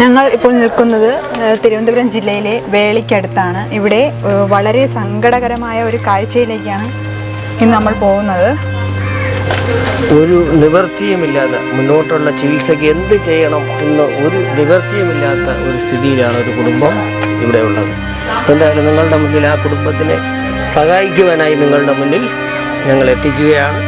ഞങ്ങൾ ഇപ്പോൾ നിൽക്കുന്നത് തിരുവനന്തപുരം ജില്ലയിലെ വേളിക്കടുത്താണ്. ഇവിടെ വളരെ സങ്കടകരമായ ഒരു കാഴ്ചയിലേക്കാണ് ഇന്ന് നമ്മൾ പോകുന്നത്. ഒരു നിവൃത്തിയുമില്ലാതെ മുന്നോട്ടുള്ള ചികിത്സയ്ക്ക് എന്ത് ചെയ്യണം എന്ന് ഒരു നിവൃത്തിയുമില്ലാത്ത ഒരു സ്ഥിതിയിലാണ് ഒരു കുടുംബം ഇവിടെ ഉള്ളത്. എന്തായാലും നിങ്ങളുടെ മുന്നിൽ ആ കുടുംബത്തിനെ സഹായിക്കുവാനായി നിങ്ങളുടെ മുന്നിൽ ഞങ്ങൾ എത്തിക്കുകയാണ്.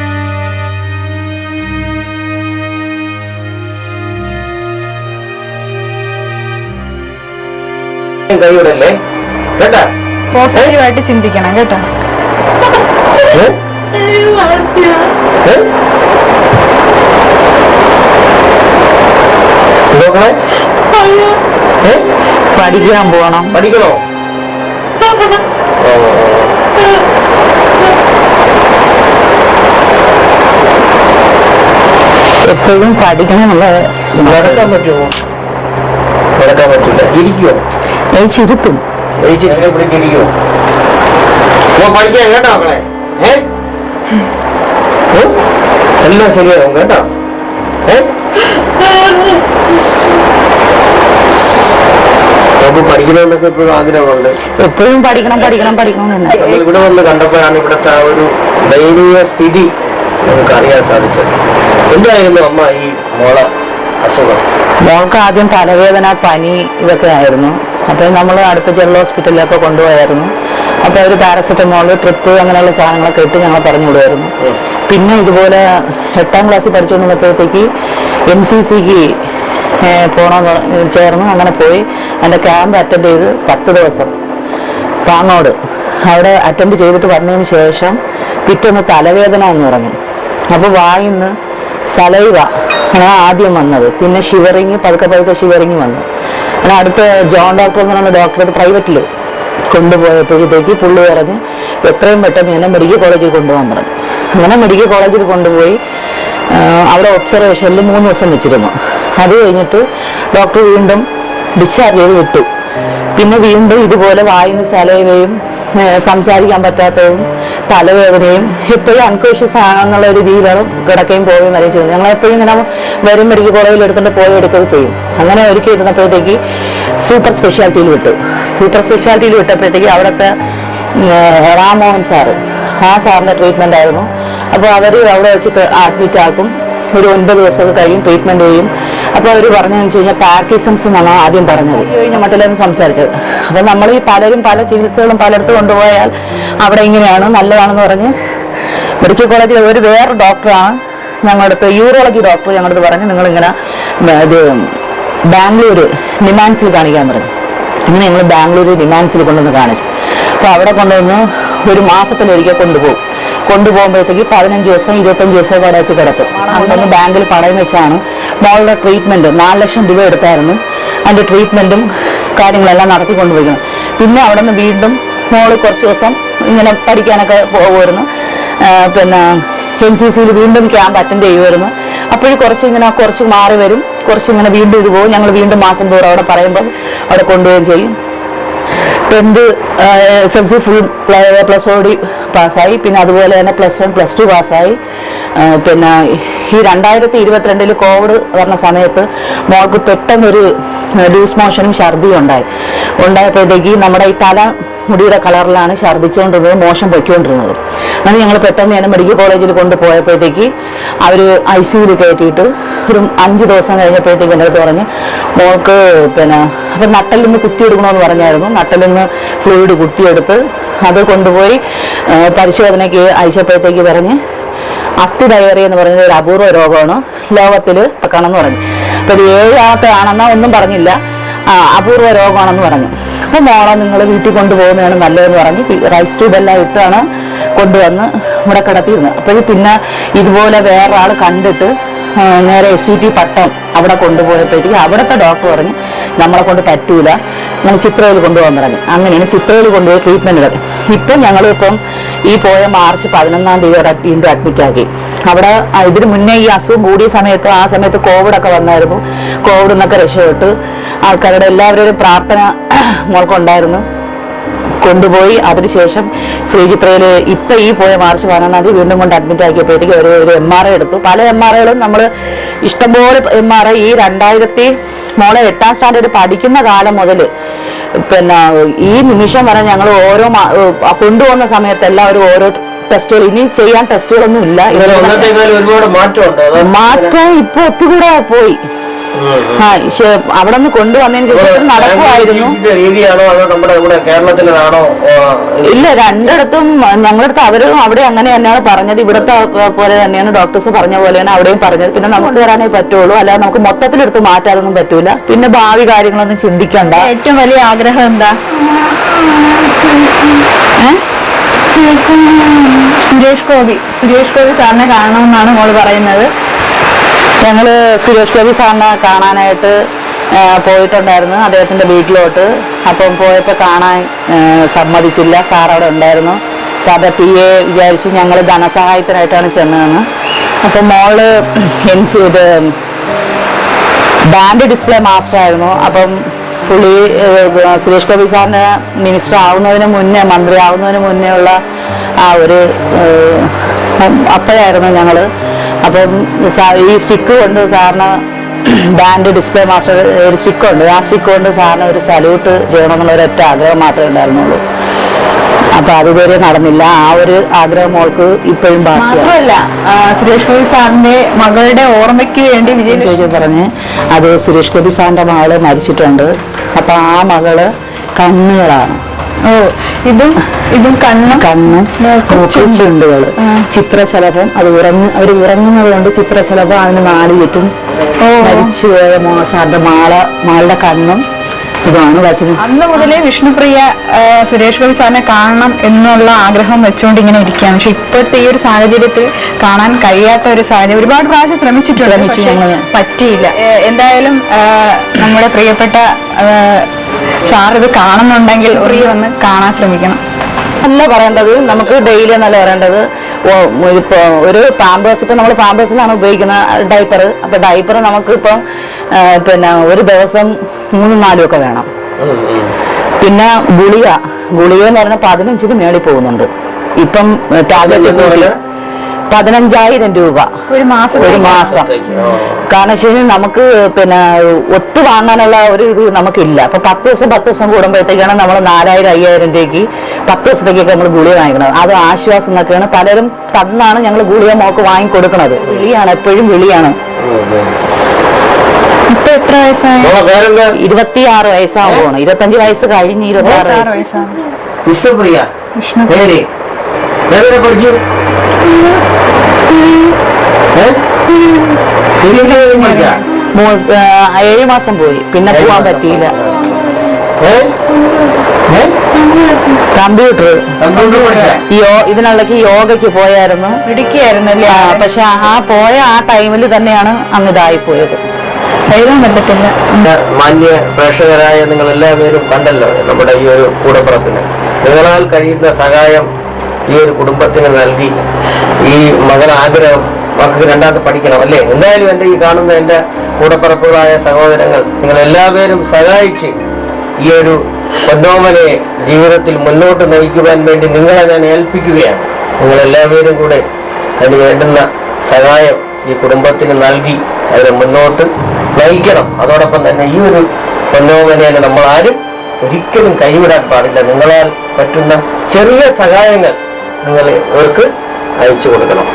കൈവിടല്ലേ? കേട്ടാ? പോസിറ്റീവായിട്ട് ചിന്തിക്കണം കേട്ടോ? പഠിക്കാൻ പോകണം പഠിക്കണോ. എപ്പോഴും പഠിക്കണം നടക്കാൻ പറ്റുമോ? നടക്കാൻ പറ്റില്ല ഇരിക്കുവോ? ചിരുത്തും എഴുതിട്ട് പിടിച്ചിരിക്കുവോ ഓ പഠിക്കാൻ കേട്ടോ മക്കളെ? എല്ലാം ശരിയാവും കേട്ടോ. പഠിക്കണമെന്നൊക്കെ ഇപ്പോഴും ആഗ്രഹമുണ്ട്. എപ്പോഴും പഠിക്കണം പഠിക്കണം പഠിക്കണം നമ്മൾ ഇവിടെ വന്ന് കണ്ടപ്പോഴാണ് ഇവിടുത്തെ ആ ഒരു ദയനീയ സ്ഥിതി നമുക്ക് അറിയാൻ സാധിച്ചത്. എന്തായിരുന്നു അമ്മ ഈ മോളെ അസുഖം? മോൾക്ക് ആദ്യം തലവേദന പനി ഇതൊക്കെ ആയിരുന്നു. അപ്പോൾ നമ്മൾ അടുത്ത ജനറൽ ഹോസ്പിറ്റലിലൊക്കെ കൊണ്ടുപോയായിരുന്നു. അപ്പോൾ അവർ പാരസെറ്റമോൾ ട്രിപ്പ് അങ്ങനെയുള്ള സാധനങ്ങളൊക്കെ ഇട്ട് ഞങ്ങൾ പറഞ്ഞു വിടുമായിരുന്നു പിന്നെ ഇതുപോലെ എട്ടാം ക്ലാസ്സിൽ പഠിച്ചുകൊണ്ടിരുന്നപ്പോഴത്തേക്ക് എൻ സി സിക്ക് പോകണമെന്ന് ചേർന്ന് അങ്ങനെ പോയി. എന്റെ ക്യാമ്പ് അറ്റൻഡ് ചെയ്ത് പത്ത് ദിവസം. പാങ്ങോട്. അവിടെ അറ്റൻഡ് ചെയ്തിട്ട് വന്നതിന് ശേഷം പിറ്റൊന്ന് തലവേദന എന്ന് പറഞ്ഞു. അപ്പോൾ വായിന്ന് സലൈവ ആണ് ആദ്യം വന്നത്. പിന്നെ ഷിവറിങ് പതുക്കെ പതുക്കെ ഷിവറിങ് വന്നു. അങ്ങനെ അടുത്ത ജോൺ ഡോക്ടർ എന്ന് പറയുന്ന ഡോക്ടറെ പ്രൈവറ്റിൽ കൊണ്ടുപോയപ്പോഴത്തേക്ക് പുള്ളി പറഞ്ഞ് എത്രയും പെട്ടെന്ന് എന്നെ മെഡിക്കൽ കോളേജിൽ കൊണ്ടുപോകാൻ പറഞ്ഞു. അങ്ങനെ മെഡിക്കൽ കോളേജിൽ കൊണ്ടുപോയി അവിടെ ഒബ്സർവേഷനിൽ മൂന്ന് ദിവസം വെച്ചിരുന്നു. അത് കഴിഞ്ഞിട്ട് ഡോക്ടർ വീണ്ടും ഡിസ്ചാർജ് ചെയ്ത് വിട്ടു. പിന്നെ വീണ്ടും ഇതുപോലെ വായിന്ന് സലൈവയും സംസാരിക്കാൻ പറ്റാത്തതും തലവേദനയും എപ്പോഴും അൺകോഷ്യസ് ആണെന്നുള്ള ഒരു രീതിയിലാണ് കിടക്കുകയും പോവുകയും വരെയും ചെയ്യുന്നത്. ഞങ്ങളെപ്പോഴും ഇങ്ങനെ വരും മെഡിക്കൽ കോളേജിൽ എടുത്തിട്ട് പോയി എടുക്കുകയും ചെയ്യും. അങ്ങനെ ഒരുക്കി ഇരുന്നപ്പോഴത്തേക്ക് സൂപ്പർ സ്പെഷ്യാലിറ്റിയിൽ വിട്ടു. സൂപ്പർ സ്പെഷ്യാലിറ്റിയിൽ വിട്ടപ്പോഴത്തേക്ക് അവിടുത്തെ റാമോഹൻ സാറ് ആ സാറിന്റെ ട്രീറ്റ്മെന്റ് ആയിരുന്നു. അപ്പോൾ അവർ അവിടെ വെച്ച് അഡ്മിറ്റ് ആക്കും. ഒരു ഒൻപത് ദിവസമൊക്കെ കഴിയും ട്രീറ്റ്മെന്റ് ചെയ്യും. അപ്പോൾ അവർ പറഞ്ഞതെന്ന് വെച്ച് കഴിഞ്ഞാൽ പാർക്കിസൺസ് എന്നാണ് ആദ്യം പറഞ്ഞത്. കഴിഞ്ഞ മട്ടിലാണ് സംസാരിച്ചത്. അപ്പോൾ നമ്മൾ ഈ പലരും പല ചികിത്സകളും പലയിടത്ത് കൊണ്ടുപോയാൽ അവിടെ ഇങ്ങനെയാണ് നല്ലതാണെന്ന് പറഞ്ഞ് മെഡിക്കൽ കോളേജിൽ ഒരു വേറെ ഡോക്ടറാണ് ഞങ്ങളുടെ അടുത്ത് യൂറോളജി ഡോക്ടർ ഞങ്ങളുടെ അടുത്ത് പറഞ്ഞ് നിങ്ങളിങ്ങനെ ഇത് ബാംഗ്ലൂർ നിമാൻസിൽ കാണിക്കാൻ പറഞ്ഞു. അങ്ങനെ ഞങ്ങൾ ബാംഗ്ലൂർ നിമാൻസിൽ കൊണ്ടുവന്ന് കാണിച്ചു. അപ്പോൾ അവിടെ കൊണ്ടുവന്ന് ഒരു മാസത്തിലൊരിക്കൽ കൊണ്ടുപോകും. കൊണ്ടുപോകുമ്പോഴത്തേക്ക് പതിനഞ്ച് ദിവസം ഇരുപത്തഞ്ച് ദിവസം അവിടെ വെച്ച് കിടക്കും. അതൊന്ന് ബാങ്കിൽ പണയം വെച്ചാണ് മോളുടെ ട്രീറ്റ്മെന്റ് നാല് ലക്ഷം രൂപ എടുത്തായിരുന്നു. അതിന്റെ ട്രീറ്റ്മെന്റും കാര്യങ്ങളെല്ലാം നടത്തി കൊണ്ടുപോയിരുന്നു പിന്നെ അവിടെ നിന്ന് വീണ്ടും മോൾ കുറച്ച് ദിവസം ഇങ്ങനെ പഠിക്കാനൊക്കെ പോകുമായിരുന്നു. പിന്നെ എൻ സി സിയിൽ വീണ്ടും ക്യാമ്പ് അറ്റൻഡ് ചെയ്യുമായിരുന്നു. അപ്പോഴും കുറച്ച് ഇങ്ങനെ കുറച്ച് മാറി വരും. കുറച്ച് ഇങ്ങനെ വീണ്ടും ഇത് പോകും. ഞങ്ങൾ വീണ്ടും മാസം തോറും അവിടെ പറയുമ്പോൾ അവിടെ കൊണ്ടുപോവുകയും ചെയ്യും. Tenth S L C full plus ഓടി പാസ്സായി. പിന്നെ അതുപോലെ തന്നെ പ്ലസ് വൺ പ്ലസ് ടു പാസ്സായി. പിന്നെ ഈ രണ്ടായിരത്തി ഇരുപത്തിരണ്ടിൽ കോവിഡ് വന്ന സമയത്ത് മോൾക്ക് പെട്ടെന്നൊരു ലൂസ് മോഷനും ഛർദിയും ഉണ്ടായി. ഉണ്ടായപ്പോഴത്തേക്ക് നമ്മുടെ ഈ തല മുടിയുടെ കളറിലാണ് ഛർദ്ദിച്ചുകൊണ്ടിരുന്നത് മോശം പൊയ്ക്കൊണ്ടിരുന്നത്. അങ്ങനെ ഞങ്ങൾ പെട്ടെന്ന് തന്നെ മെഡിക്കൽ കോളേജിൽ കൊണ്ടുപോയപ്പോഴത്തേക്ക് അവർ ഐ സിയുയിൽ കയറ്റിയിട്ട് ഒരു അഞ്ച് ദിവസം കഴിഞ്ഞപ്പോഴത്തേക്ക് എന്റെ അടുത്ത് പറഞ്ഞ് മോൾക്ക് പിന്നെ അപ്പം നിന്ന് കുത്തിയെടുക്കണമെന്ന് പറഞ്ഞായിരുന്നു. നട്ടലിൽ നിന്ന് ഫ്ലൂയിഡ് കുത്തിയെടുത്ത് അത് കൊണ്ടുപോയി പരിശോധനയ്ക്ക് അയച്ചപ്പോഴത്തേക്ക് പറഞ്ഞ് അസ്ഥി ഡയറി എന്ന് പറയുന്നത് ഒരു അപൂർവ രോഗമാണ്. ലോകത്തിൽ കാണുന്നു പറഞ്ഞു. അപ്പോൾ ഇത് ഏഴാമത്തെ ആണെന്നോ ഒന്നും പറഞ്ഞില്ല. അപൂർവ രോഗമാണെന്ന് പറഞ്ഞു. അപ്പോൾ മോളെ നിങ്ങൾ വീട്ടിൽ കൊണ്ടുപോകുന്നതാണ് നല്ലതെന്ന് പറഞ്ഞ് റൈസ് ട്യൂബെല്ലാം ഇട്ടാണ് കൊണ്ടുവന്ന് ഇവിടെ കിടത്തിയിരുന്നത്. അപ്പോഴും പിന്നെ ഇതുപോലെ വേറൊരാൾ കണ്ടിട്ട് നേരെ എസ് സി ടി പട്ടം അവിടെ കൊണ്ടുപോയപ്പോഴത്തേക്ക് അവിടുത്തെ ഡോക്ടർ പറഞ്ഞു നമ്മളെ കൊണ്ട് പറ്റൂല. അങ്ങനെ ചിത്രയിൽ കൊണ്ടുപോകാൻ പറഞ്ഞു. അങ്ങനെയാണ് ചിത്രയിൽ കൊണ്ടുപോയി ട്രീറ്റ്മെന്റ് ഇപ്പം ഞങ്ങളിപ്പം ഈ പോയ മാർച്ച് പതിനൊന്നാം തീയതി വീണ്ടും അഡ്മിറ്റ് ആക്കി. അവിടെ ഇതിന് മുന്നേ ഈ അസുഖം കൂടിയ സമയത്ത് ആ സമയത്ത് കോവിഡ് ഒക്കെ വന്നായിരുന്നു. കോവിഡ് എന്നൊക്കെ രക്ഷപ്പെട്ട് ആൾക്കാരുടെ എല്ലാവരുടെയും പ്രാർത്ഥന മോൾക്കുണ്ടായിരുന്നു. കൊണ്ടുപോയി. അതിനുശേഷം ശ്രീചിത്രയിൽ ഇപ്പം ഈ പോയ മാർച്ച് പതിനൊന്നാം തീയതി വീണ്ടും കൊണ്ട് അഡ്മിറ്റ് ആക്കിയപ്പോഴത്തേക്ക് ഒരു ഒരു എം ആർ ഐ എടുത്തു. പല എം ആർ ഐകളും നമ്മൾ ഇഷ്ടംപോലെ എം ആർ ഐ ഈ രണ്ടായിരത്തി മോളെ എട്ടാം സ്റ്റാൻഡേർഡ് പഠിക്കുന്ന കാലം മുതൽ പിന്നെ ഈ നിമിഷം വരെ ഞങ്ങൾ ഓരോ കൊണ്ടുപോകുന്ന സമയത്ത് എല്ലാവരും ഓരോ ടെസ്റ്റുകൾ ഇനി ചെയ്യാൻ ടെസ്റ്റുകളൊന്നും ഇല്ല. മാറ്റം ഇപ്പൊ ഒത്തുകൂടെ പോയി. ആ അവിടെ നിന്ന് കൊണ്ടുവന്നതിന് ശേഷം നടക്കുമായിരുന്നു ചികിത്സിച്ച അതോ നമ്മുടെ കേരളത്തിലാണോ ഇല്ല രണ്ടിടത്തും ഞങ്ങളടുത്ത് അവരും അവിടെ അങ്ങനെ തന്നെയാണ് പറഞ്ഞത്. ഇവിടുത്തെ പോലെ തന്നെയാണ് ഡോക്ടേഴ്സ് പറഞ്ഞ പോലെയാണ് അവിടെയും പറഞ്ഞത്. പിന്നെ നമുക്ക് വരാനേ പറ്റുള്ളൂ. അല്ലാതെ നമുക്ക് മൊത്തത്തിലെടുത്ത് മാറ്റാതൊന്നും പറ്റൂല. പിന്നെ ഭാവി കാര്യങ്ങളൊന്നും ചിന്തിക്കണ്ട. ഏറ്റവും വലിയ ആഗ്രഹം എന്താ? സുരേഷ് ഗോപി. സുരേഷ് ഗോപി സാറിനെ കാണണമെന്നാണ് മോൾ പറയുന്നത്. ഞങ്ങൾ സുരേഷ് ഗോപി സാറിനെ കാണാനായിട്ട് പോയിട്ടുണ്ടായിരുന്നു അദ്ദേഹത്തിന്റെ വീട്ടിലോട്ട്. അപ്പം പോയപ്പോൾ കാണാൻ സമ്മതിച്ചില്ല. സാർ അവിടെ ഉണ്ടായിരുന്നു. സാറിന്റെ പി എ വിചാരിച്ചു ഞങ്ങൾ ധനസഹായത്തിനായിട്ടാണ് ചെന്നതെന്ന്. അപ്പം മോൾ എൻ ഇത് ബാൻഡ് ഡിസ്പ്ലേ മാസ്റ്റർ ആയിരുന്നു. അപ്പം പുള്ളി സുരേഷ് ഗോപി സാറിന് മിനിസ്റ്റർ ആവുന്നതിന് മുന്നേ മന്ത്രി ആവുന്നതിന് മുന്നേ ഉള്ള ആ ഒരു അപ്പോഴായിരുന്നു ഞങ്ങൾ അപ്പം ഈ സ്റ്റിക്ക് കൊണ്ട് സാറിന് ബാൻഡ് ഡിസ്പ്ലേ മാസ്റ്റർ ഒരു സ്റ്റിക്ക് ഉണ്ട്. ആ സ്റ്റിക്ക് കൊണ്ട് സാറിന് ഒരു സല്യൂട്ട് ചെയ്യണമെന്നുള്ള ഒരൊറ്റ ആഗ്രഹം മാത്രമേ ഉണ്ടായിരുന്നുള്ളൂ. അപ്പം അതുവരെ നടന്നില്ല. ആ ഒരു ആഗ്രഹം മോൾക്ക് ഇപ്പോഴും മാത്രമല്ല സുരേഷ് ഗോപി സാറിന്റെ മകളുടെ ഓർമ്മയ്ക്ക് വേണ്ടി വിജയ ചോദിച്ചു പറഞ്ഞ് അത് സുരേഷ് ഗോപി സാറിന്റെ മകൾ മരിച്ചിട്ടുണ്ട്. അപ്പൊ ആ മകൾ കണ്ണുകളാണ്. ഓ ഇതും ഇതും കണ്ണും കണ്ണ് മൂക്ക്, ചിത്രശലഭം അത് ഉറങ്ങ അവർ ഉറങ്ങുന്നത് കൊണ്ട് ചിത്രശലഭം അതിന് നാല് ചുറ്റും മരിച്ചുപോയ മോ സാറിന്റെ മാള മാളുടെ കണ്ണും ഇതാണ് വചനം അന്ന് മുതലേ വിഷ്ണുപ്രിയ സുരേഷ് ഗോപി സാറിനെ കാണണം എന്നുള്ള ആഗ്രഹം വെച്ചുകൊണ്ട് ഇങ്ങനെ ഇരിക്കുകയാണ്. പക്ഷെ ഇപ്പോഴത്തെ ഈ ഒരു സാഹചര്യത്തിൽ കാണാൻ കഴിയാത്ത ഒരു സാഹചര്യം ഒരുപാട് പ്രാവശ്യം ശ്രമിച്ചിട്ടുണ്ട് പറ്റിയില്ല. എന്തായാലും നമ്മുടെ പ്രിയപ്പെട്ട സാർ ഇത് കാണുന്നുണ്ടെങ്കിൽ ഒറിയ വന്ന് കാണാൻ ശ്രമിക്കണം. അല്ല പറയേണ്ടത് നമുക്ക് ഡെയിലി എന്നല്ല പറയേണ്ടത്. ഓ- ഇപ്പൊ ഒരു പാമ്പേഴ്സ് ഇപ്പം നമ്മൾ പാമ്പേഴ്സിലാണ് ഉപയോഗിക്കുന്നത് ഡൈപ്പർ അപ്പം ഡൈപ്പർ നമുക്ക് ഇപ്പം ആ, പിന്നെ ഒരു ദിവസം മൂന്നും നാലും ഒക്കെ വേണം. പിന്നെ ഗുളിക. ഗുളിക എന്ന് പറഞ്ഞാൽ പതിനഞ്ചിന് മേളിൽ പോകുന്നുണ്ട്. ഇപ്പം ടാബ്ലറ്റ് കൂടി പതിനഞ്ചായിരം രൂപ. ഒരു മാസം ഒരു മാസം. കാരണം വെച്ച് കഴിഞ്ഞാൽ നമുക്ക് പിന്നെ ഒത്തു വാങ്ങാനുള്ള ഒരു ഇത് നമുക്കില്ല. അപ്പൊ പത്ത് ദിവസം പത്ത് ദിവസം കൂടുമ്പോഴത്തേക്കാണ് നമ്മൾ നാലായിരം അയ്യായിരം രൂപയ്ക്ക് പത്ത് ദിവസത്തേക്കൊക്കെ നമ്മൾ ഗുളിക വാങ്ങിക്കുന്നത്. അത് ആശ്വാസം എന്നൊക്കെയാണ് പലരും തന്നാണ് ഞങ്ങൾ ഗുളിക മോക്ക് വാങ്ങിക്കൊടുക്കുന്നത്. വിളിയാണ് എപ്പോഴും വിളിയാണ്. ഇപ്പൊ എത്ര വയസ്സായി? ഇരുപത്തി ആറ് ഇരുപത്തിയാറ് വയസ്സാവുകയാണ് ഇരുപത്തഞ്ച് വയസ്സ് കഴിഞ്ഞ് ഇരുപത്തി ആറ് ആറ് വയസ്സ്. വയസ്സാണ്. വിഷ്ണുപ്രിയ. വിഷ്ണു എവിടെ പഠിച്ചു? ഏഴ് മാസം പോയി. പിന്നെ പോവാൻ പറ്റിയില്ല? കമ്പ്യൂട്ടർ? യോ ഇതിനുള്ളക്ക് യോഗയ്ക്ക് പോയായിരുന്നു. ഇടുക്കിയായിരുന്നല്ലേ ആ, പക്ഷെ ആ പോയ ആ ടൈമിൽ തന്നെയാണ് അങ്ങ് ഇതായി പോയത്. എഴുതാൻ പറ്റത്തില്ല മാന്യ പ്രേക്ഷകരായ നിങ്ങൾ എല്ലാവരും കണ്ടല്ലോ നമ്മുടെ ഈ ഒരു കൂടപ്പുറത്തിന് നിങ്ങളാൽ കഴിയുന്ന സഹായം ഈ ഒരു കുടുംബത്തിന് നൽകി ഈ മകൻ ആഗ്രഹം മക്കൾക്ക് രണ്ടാമത് പഠിക്കണം അല്ലേ? എന്തായാലും എന്റെ ഈ കാണുന്ന എന്റെ കൂടപ്പറപ്പുകളായ സഹോദരങ്ങൾ നിങ്ങൾ എല്ലാവരും സഹായിച്ച് ഈ ഒരു പൊന്നോമനെ ജീവിതത്തിൽ മുന്നോട്ട് നയിക്കുവാൻ വേണ്ടി നിങ്ങളെ ഞാൻ ഏൽപ്പിക്കുകയാണ്. നിങ്ങൾ എല്ലാവരും കൂടെ അതിന് വേണ്ടുന്ന സഹായം ഈ കുടുംബത്തിന് നൽകി അതിനെ മുന്നോട്ട് നയിക്കണം. അതോടൊപ്പം തന്നെ ഈ ഒരു പൊന്നോമനെ നമ്മൾ ആരും ഒരിക്കലും കൈവിടാൻ പാടില്ല. നിങ്ങളാൽ പറ്റുന്ന ചെറിയ സഹായങ്ങൾ നിങ്ങൾ ഇവർക്ക് അയച്ചു കൊടുക്കണം.